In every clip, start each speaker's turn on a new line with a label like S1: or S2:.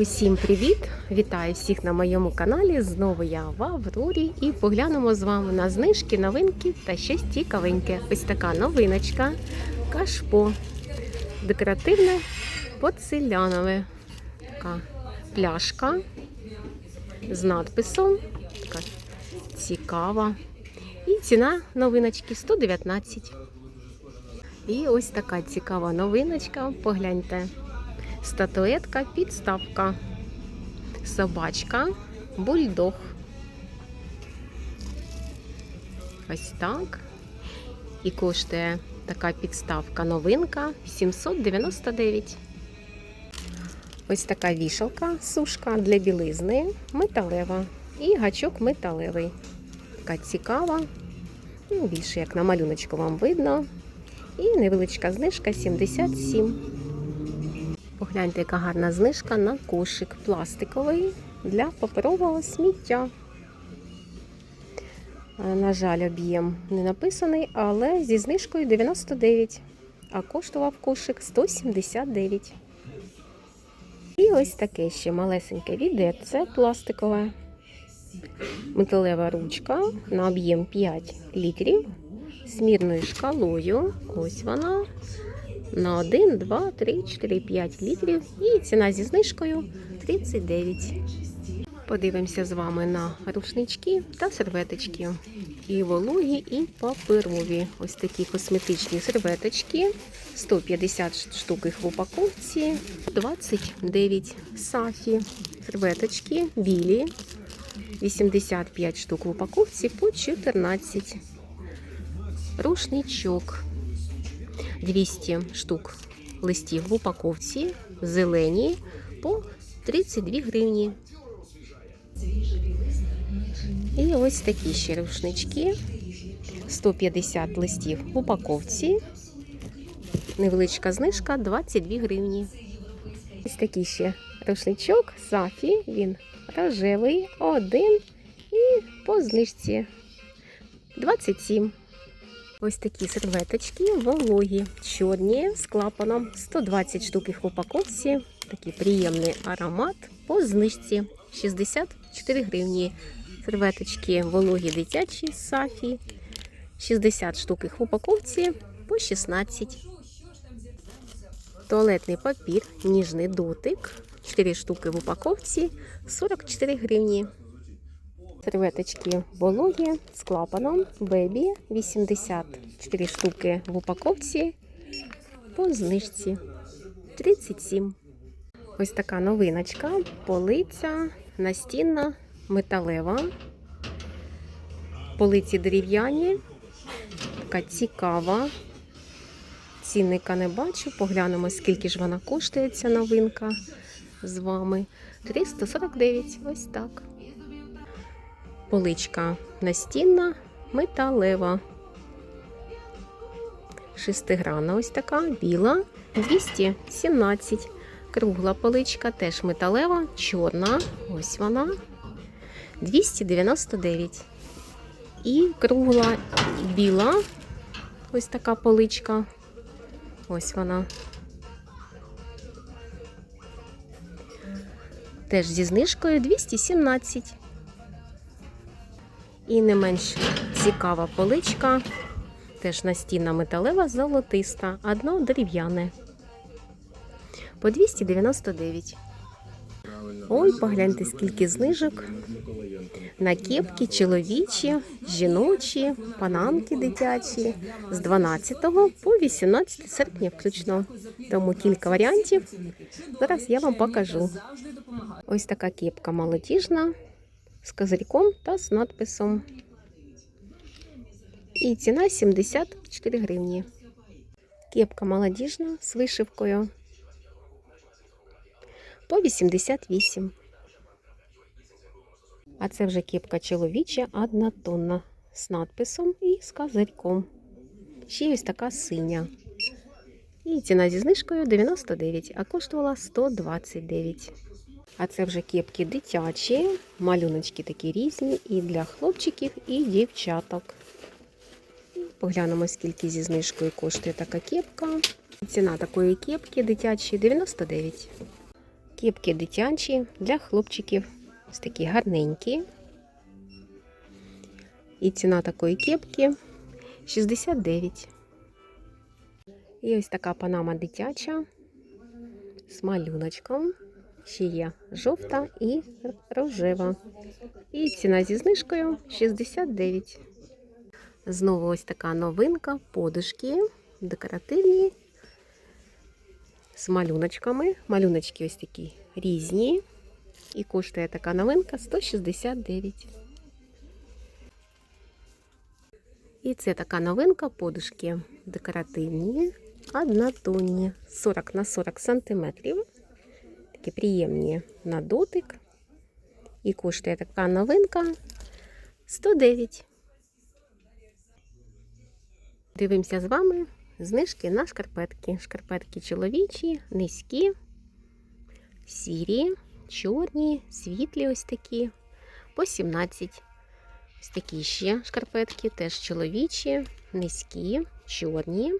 S1: Усім привіт! Вітаю всіх на моєму каналі. Знову я в Аврорі і поглянемо з вами на знижки, новинки та щось цікавеньке. Ось така новиночка. Кашпо. Декоративне поцелянове. Така пляшка з надписом. Така цікава. І ціна новиночки 119. І ось така цікава новиночка. Погляньте статуетка, підставка, собачка, бульдог. Ось так. І коштує така підставка новинка 799. Ось така вішалка, сушка для білизни, металева. І гачок металевий. Така цікава. Ну, більше як на малюночку вам видно. І невеличка знижка 77. Погляньте, яка гарна знижка на кошик пластиковий для паперового сміття. Е, На жаль, об'єм не написаний, але зі знижкою 99, а коштував кошик 179. І ось таке ще малесеньке відерце пластикове. Металева ручка на об'єм 5 літрів з мірною шкалою. Ось вона на 1, 2, 3, 4, 5 літрів. І ціна зі знижкою 39. Подивимося з вами на рушнички та серветочки. І вологі, і паперові. Ось такі косметичні серветочки. 150 штук їх в упаковці. 29 сафі. Серветочки білі. 85 штук в упаковці по 14. Рушничок. 200 штук листів в упаковці, зелені по 32 гривні. І ось такі ще рушнички. 150 листів в упаковці. Невеличка знижка 22 гривні. Ось такий ще рушничок Сафі. Він рожевий, один і по знижці 27. Ось такі серветочки вологі, чорні з клапаном, 120 штук їх в упаковці. Такий приємний аромат по знижці 64 гривні. Серветочки вологі дитячі сафі, 60 штук їх в упаковці по 16. Туалетний папір, ніжний дотик, 4 штуки в упаковці, 44 гривні. Серветочки вологі з клапаном Бебі 84 штуки в упаковці по знижці 37. Ось така новиночка, полиця настінна, металева. Полиці дерев'яні, така цікава. Цінника не бачу. Поглянемо, скільки ж вона коштує, ця новинка з вами. 349. Ось так. Поличка настінна, металева. Шестигранна ось така, біла, 217. Кругла поличка, теж металева, чорна. Ось вона. 299. І кругла біла. Ось така поличка. Ось вона. Теж зі знижкою 217. І не менш цікава поличка, теж настінна металева, золотиста, одно дерев'яне. По 299. Ой, погляньте, скільки знижок. На кепки чоловічі, жіночі, панамки дитячі з 12 по 18 серпня включно. Тому кілька варіантів. Зараз я вам покажу. Ось така кепка молодіжна з козирьком та з надписом. І ціна 74 гривні. Кепка молодіжна з вишивкою по 88. А це вже кепка чоловіча однотонна з надписом і з козирьком. Ще ось така синя. І ціна зі знижкою 99, а коштувала 129. А це вже кепки дитячі, малюночки такі різні і для хлопчиків, і дівчаток. Поглянемо, скільки зі знижкою коштує така кепка. Ціна такої кепки дитячої 99. Кепки дитячі для хлопчиків. Ось такі гарненькі. І ціна такої кепки 69. І ось така панама дитяча з малюночком. Ще є жовта і рожева. І ціна зі знижкою 69. Знову ось така новинка, подушки декоративні з малюночками. Малюночки ось такі різні. І коштує така новинка 169. І це така новинка подушки декоративні, однотонні, 40 на 40 сантиметрів. Такі приємні на дотик. І коштує така новинка 109. Дивимося з вами знижки на шкарпетки. Шкарпетки чоловічі, низькі, сірі, чорні, світлі ось такі, по 17. Ось такі ще шкарпетки, теж чоловічі, низькі, чорні,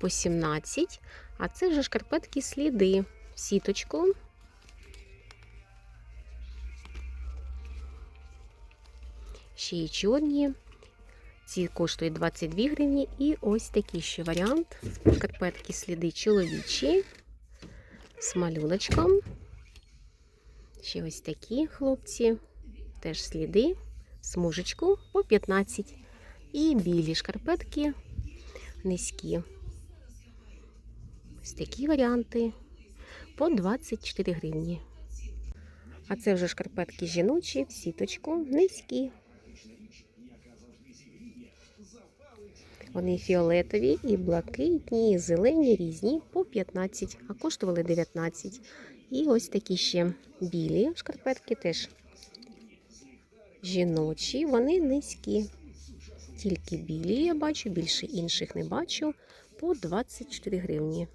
S1: по 17. А це вже шкарпетки сліди в сіточку. Ще й чорні. Ці коштують 22 гривні. І ось такий ще варіант. Шкарпетки сліди чоловічі з малюночком. Ще ось такі хлопці. Теж сліди, смужечку по 15. І білі шкарпетки низькі. Ось такі варіанти по 24 гривні. А це вже шкарпетки жіночі в сіточку низькі. Вони фіолетові і блакитні, і зелені, різні по 15, а коштували 19. І ось такі ще білі шкарпетки теж жіночі, вони низькі. Тільки білі я бачу, більше інших не бачу, по 24 гривні.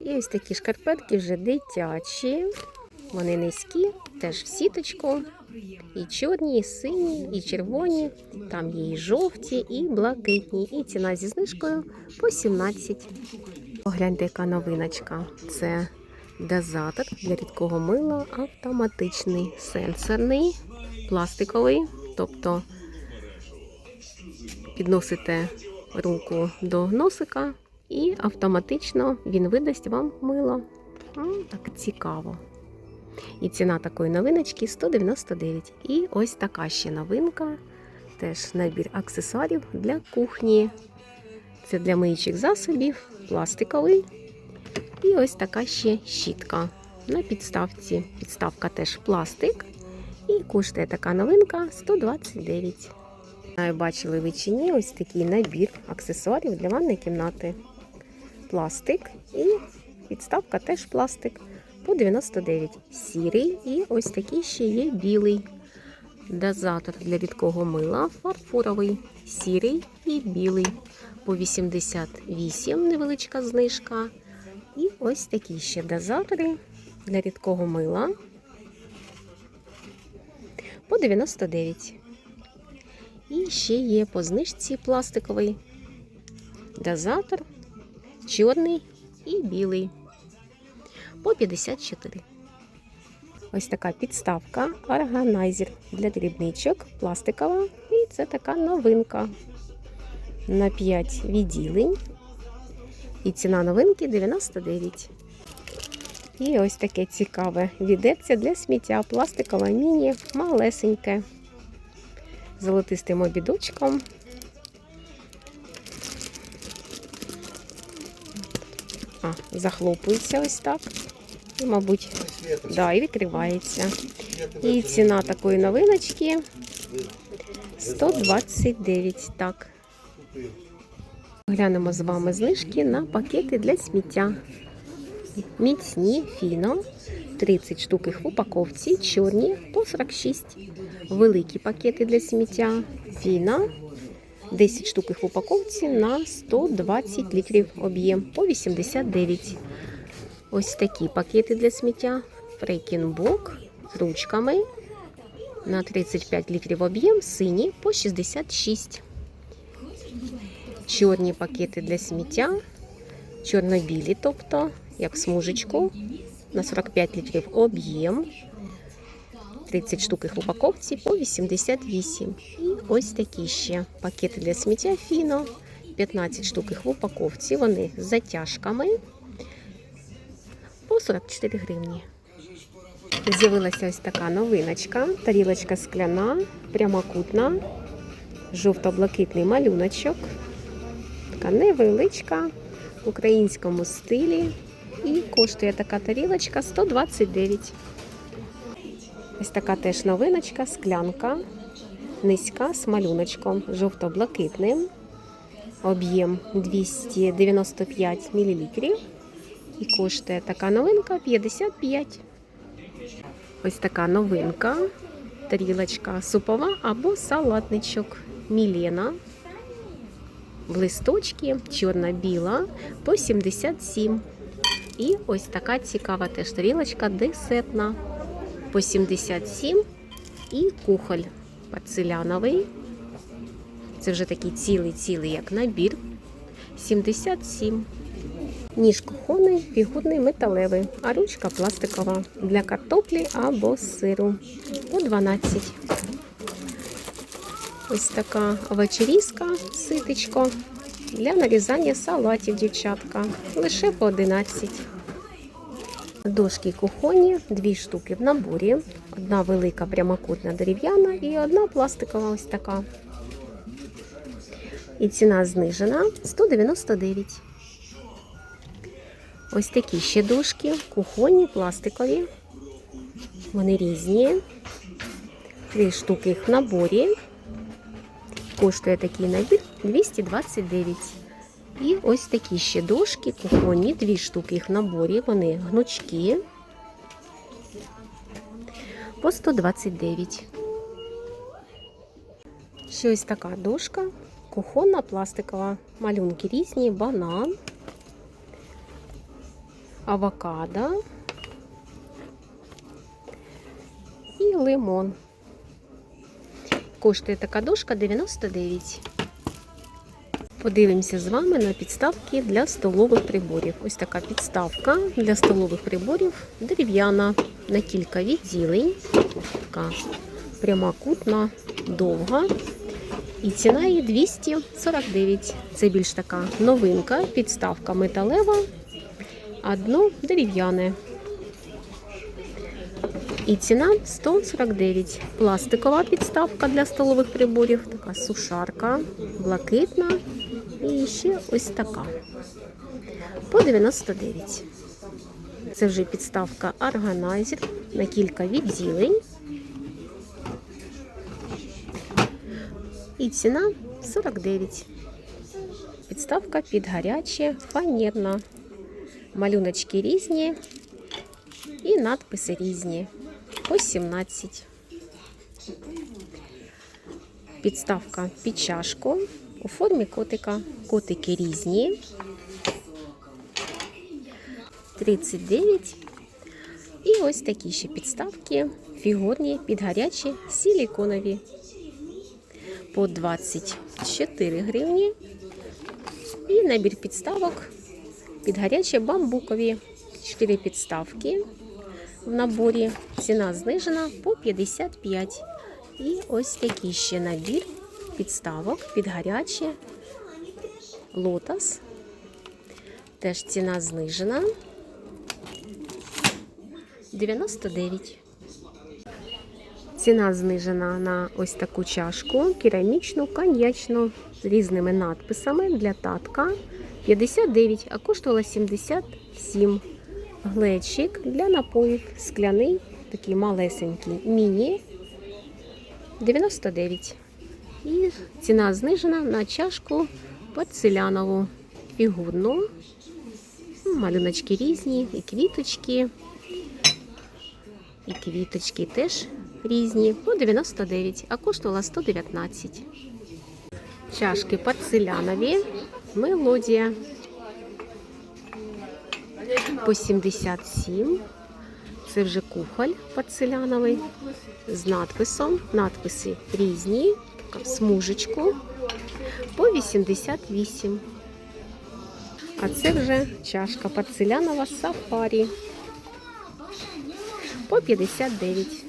S1: І ось такі шкарпетки вже дитячі. Вони низькі, теж в сіточку. І чорні, і сині, і червоні. Там є і жовті, і блакитні. І ціна зі знижкою по 17. Погляньте, яка новиночка. Це дозатор для рідкого мила автоматичний, сенсорний, пластиковий. Тобто підносите руку до носика і автоматично він видасть вам мило. Так цікаво. І ціна такої новиночки 199. І ось така ще новинка. Теж набір аксесуарів для кухні. Це для миючих засобів, пластиковий. І ось така ще щітка на підставці. Підставка теж пластик. І коштує така новинка 129. Бачили ви чи ні, ось такий набір аксесуарів для ванної кімнати. Пластик і підставка теж пластик по 99. Сірий і ось такий ще є білий. Дозатор для рідкого мила фарфоровий, сірий і білий. По 88 невеличка знижка. І ось такі ще дозатори для рідкого мила. По 99. І ще є по знижці пластиковий дозатор, чорний і білий по 54. Ось така підставка, органайзер для дрібничок, пластикова. І це така новинка на 5 відділень. І ціна новинки 99. І ось таке цікаве відерце для сміття. Пластикове міні, малесеньке, золотистим обідочком. А, захлопується ось так. І, мабуть, да, і відкривається. І ціна такої новиночки 129. Так. Глянемо з вами знижки на пакети для сміття. Міцні фіно. 30 штук їх в упаковці, чорні по 46. Великі пакети для сміття. Фіна 10 штук їх в упаковці на 120 літрів об'єм по 89. Ось такі пакети для сміття. Фрейкінбок з ручками на 35 літрів об'єм, сині по 66. Чорні пакети для сміття, чорно-білі, тобто, як смужечку на 45 літрів об'єм. 30 штук їх в упаковці по 88. І ось такі ще пакети для сміття фіно. 15 штук їх в упаковці. Вони з затяжками по 44 гривні. З'явилася ось така новиночка. Тарілочка скляна, прямокутна, жовто-блакитний малюночок. Така невеличка в українському стилі. І коштує така тарілочка 129. Ось така теж новиночка, склянка, низька з малюночком жовто-блакитним. Об'єм 295 мл. І коштує така новинка 55. Ось така новинка. Тарілочка супова або салатничок Мілена. В листочки чорна-біла по 77. І ось така цікава теж тарілочка десертна по 77. І кухоль порцеляновий. Це вже такий цілий-цілий як набір. 77. Ніж кухонний, фігурний металевий, а ручка пластикова для картоплі або сиру по 12. Ось така вечерізка, ситечко для нарізання салатів, дівчатка. Лише по 11. Дошки кухонні, дві штуки в наборі. Одна велика прямокутна дерев'яна і одна пластикова ось така. І ціна знижена 199. Ось такі ще дошки, кухонні, пластикові. Вони різні. Три штуки їх в наборі. Коштує такий набір 229. І ось такі ще дошки, кухонні, дві штуки їх в наборі. Вони гнучкі. По 129. Ще ось така дошка, кухонна, пластикова. Малюнки різні, банан авокадо і лимон. Коштує така дошка 99. Подивимося з вами на підставки для столових приборів. Ось така підставка для столових приборів дерев'яна на кілька відділень. Така прямокутна, довга. І ціна її 249. Це більш така новинка, підставка металева а дно дерев'яне. І ціна 149. Пластикова підставка для столових приборів, така сушарка, блакитна і ще ось така. По 99. Це вже підставка органайзер на кілька відділень. І ціна 49. Підставка під гаряче, фанерна. Малюночки різні і надписи різні. По 17. Підставка під чашку у формі котика. Котики різні. 39. І ось такі ще підставки фігурні під гарячі силіконові. По 24 гривні. І набір підставок під гарячі бамбукові. 4 підставки в наборі. Ціна знижена по 55. І ось такий ще набір підставок під гаряче лотос. Теж ціна знижена. 99. Ціна знижена на ось таку чашку керамічну, коньячну з різними надписами для татка. 59, а коштувала 77. Глечик для напоїв скляний, такий малесенький міні 99. І ціна знижена на чашку порцелянову, фігурну. Ну, Малюночки різні, і квіточки. І квіточки теж різні. По 99, а коштувала 119. Чашки порцелянові. Мелодія по 77. Це вже кухоль порцеляновий з надписом. Надписи різні, смужечку по 88. А це вже чашка порцелянова сафарі. по 59.